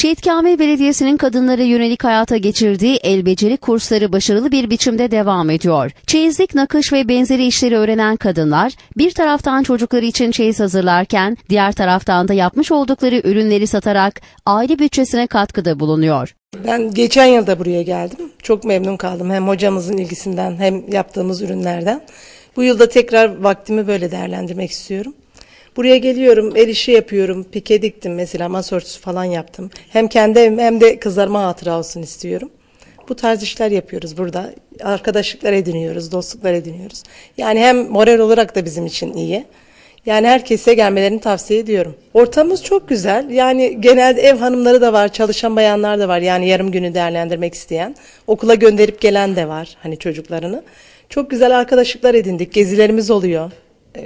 Şehit Kamil Belediyesi'nin kadınlara yönelik hayata geçirdiği el beceri kursları başarılı bir biçimde devam ediyor. Çeyizlik, nakış ve benzeri işleri öğrenen kadınlar bir taraftan çocukları için çeyiz hazırlarken diğer taraftan da yapmış oldukları ürünleri satarak aile bütçesine katkıda bulunuyor. Ben geçen yıl da buraya geldim. Çok memnun kaldım. Hem hocamızın ilgisinden hem yaptığımız ürünlerden. Bu yılda tekrar vaktimi böyle değerlendirmek istiyorum. Buraya geliyorum, el işi yapıyorum, pike diktim mesela, masa falan yaptım. Hem kendi evim hem de kızlarıma hatıra olsun istiyorum. Bu tarz işler yapıyoruz burada. Arkadaşlıklar ediniyoruz, dostluklar ediniyoruz. Yani hem moral olarak da bizim için iyi. Yani herkese gelmelerini tavsiye ediyorum. Ortamımız çok güzel. Yani genelde ev hanımları da var, çalışan bayanlar da var. Yani yarım günü değerlendirmek isteyen. Okula gönderip gelen de var hani çocuklarını. Çok güzel arkadaşlıklar edindik. Gezilerimiz oluyor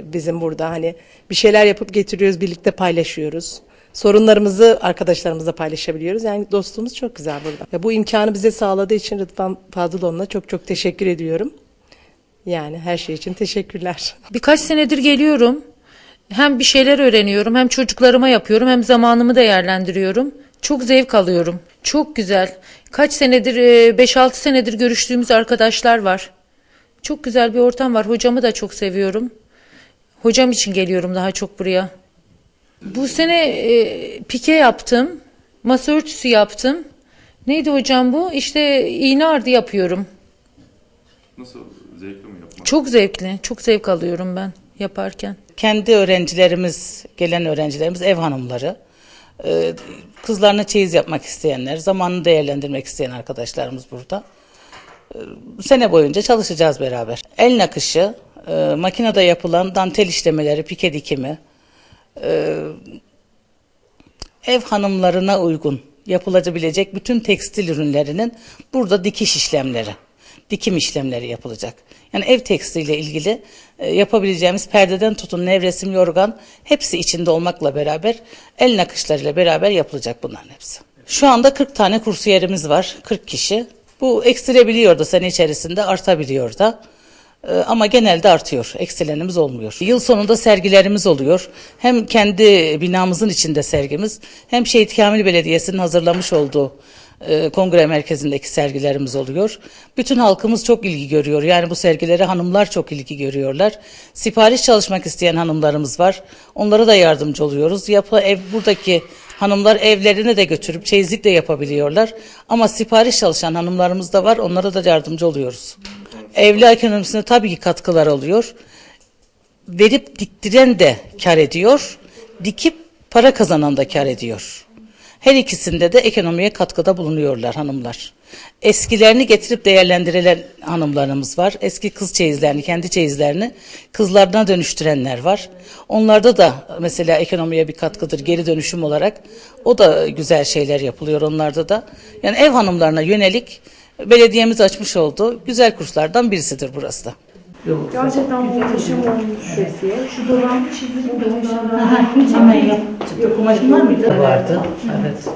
bizim burada. Hani bir şeyler yapıp getiriyoruz, birlikte paylaşıyoruz. Sorunlarımızı arkadaşlarımızla paylaşabiliyoruz. Yani dostluğumuz çok güzel burada. Ve bu imkanı bize sağladığı için Rıdvan Fadıloğlu'na çok çok teşekkür ediyorum. Yani her şey için teşekkürler. Birkaç senedir geliyorum. Hem bir şeyler öğreniyorum, hem çocuklarıma yapıyorum, hem zamanımı değerlendiriyorum. Çok zevk alıyorum. Çok güzel. Kaç senedir, e, 5-6 senedir görüştüğümüz arkadaşlar var. Çok güzel bir ortam var. Hocamı da çok seviyorum. Hocam için geliyorum daha çok buraya. Bu sene e, pike yaptım. Masa örtüsü yaptım. Neydi hocam bu? İşte iğne ardı yapıyorum. Nasıl zevkli mi yapmak? Çok zevkli. Çok zevk alıyorum ben yaparken. kendi öğrencilerimiz, gelen öğrencilerimiz ev hanımları, e, kızlarına çeyiz yapmak isteyenler, zamanını değerlendirmek isteyen arkadaşlarımız burada. E, Sene boyunca çalışacağız beraber. El nakışı, e, makinede yapılan dantel işlemeleri, pike dikimi, e, ev hanımlarına uygun yapılabilecek bütün tekstil ürünlerinin burada dikiş işlemleri, dikim işlemleri yapılacak. Yani ev tekstiliyle ilgili e, yapabileceğimiz perdeden tutun nevresim, yorgan hepsi içinde olmakla beraber el nakışlarıyla beraber yapılacak bunların hepsi. Şu anda 40 tane kursiyerimiz var, 40 kişi. Bu eksilebiliyor da sene içerisinde artabiliyor da. Ee, Ama genelde artıyor. Eksilenimiz olmuyor. Yıl sonunda sergilerimiz oluyor. Hem kendi binamızın içinde sergimiz hem Şehit Kamil Belediyesi'nin hazırlamış olduğu e, kongre merkezindeki sergilerimiz oluyor. Bütün halkımız çok ilgi görüyor. Yani bu sergilere hanımlar çok ilgi görüyorlar. Sipariş çalışmak isteyen hanımlarımız var. Onlara da yardımcı oluyoruz. Yapı ev buradaki hanımlar evlerine de götürüp çeyizlik de yapabiliyorlar. Ama sipariş çalışan hanımlarımız da var. Onlara da yardımcı oluyoruz. Evli ekonomisine tabii ki katkılar oluyor. Verip diktiren de kar ediyor. Dikip para kazanan da kar ediyor. Her ikisinde de ekonomiye katkıda bulunuyorlar hanımlar. Eskilerini getirip değerlendiren hanımlarımız var. Eski kız çeyizlerini, kendi çeyizlerini kızlarına dönüştürenler var. Onlarda da mesela ekonomiye bir katkıdır geri dönüşüm olarak. O da güzel şeyler yapılıyor onlarda da. Yani ev hanımlarına yönelik belediyemiz açmış olduğu güzel kurslardan birisidir burası da. Gerçekten muhteşem olmuş. Şu dolan çizimi de Hemen yap. Kumaşın var mıydı? Vardı. Evet.